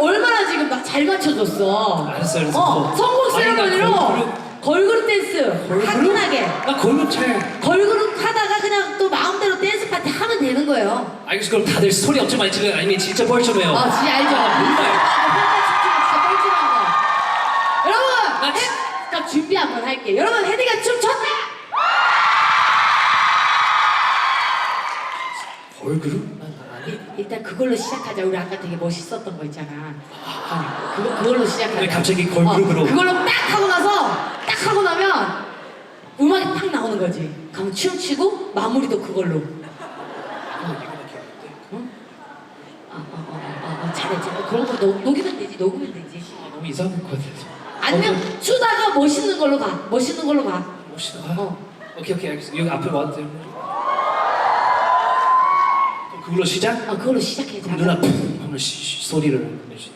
얼마나 지금 나 잘 맞춰줬어. 알았어, 알았어. 어, 성공 아니, 나 세레머니로 걸그룹- 걸그룹 댄스 걸그룹? 화끈하게. 나 걸그룹 잘 걸그룹 하다가 그냥 또 마음대로 댄스 파티 하면 되는 거예요. 알겠어 그럼 다들 스토리 엄청 많이 찍어요 아니면 진짜 뻘쭘해요 아, 진짜 알죠? 아, 몰라요 혼자 진짜 뻘쭘한 거. 여러분, 나 해, 진- 자, 준비 한번 할게요. 여러분, 헤디가 춤 췄다! 걸그룹? 일- 일단 그걸로 시작하자. 우리 아까 되게 멋있었던 거 있잖아. 어, 그거, 그걸로 시작하자. 왜 갑자기 걸그룹으로? 어, 그걸로 딱 하고 나서, 딱 하고 나면 음악이 팍 나오는 거지. 그럼 춤추고 마무리도 그걸로. 어, 어, 어, 어, 어, 잘해, 잘해. 그런 거 녹, 녹이면 되지, 녹으면 되지. 아, 너무 이상한 것 같아서 아니면 추다가 멋있는 걸로 가. 멋있는 걸로 가. 멋있다 어. 오케이 오케이 알겠어 여기 앞에 와도 돼요 그럼 그걸로 시작? 어, 그걸로 시작해. 자. 누나 푹 하면 시, 시, 소리를 내시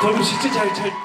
걸그룹 진짜 잘 잘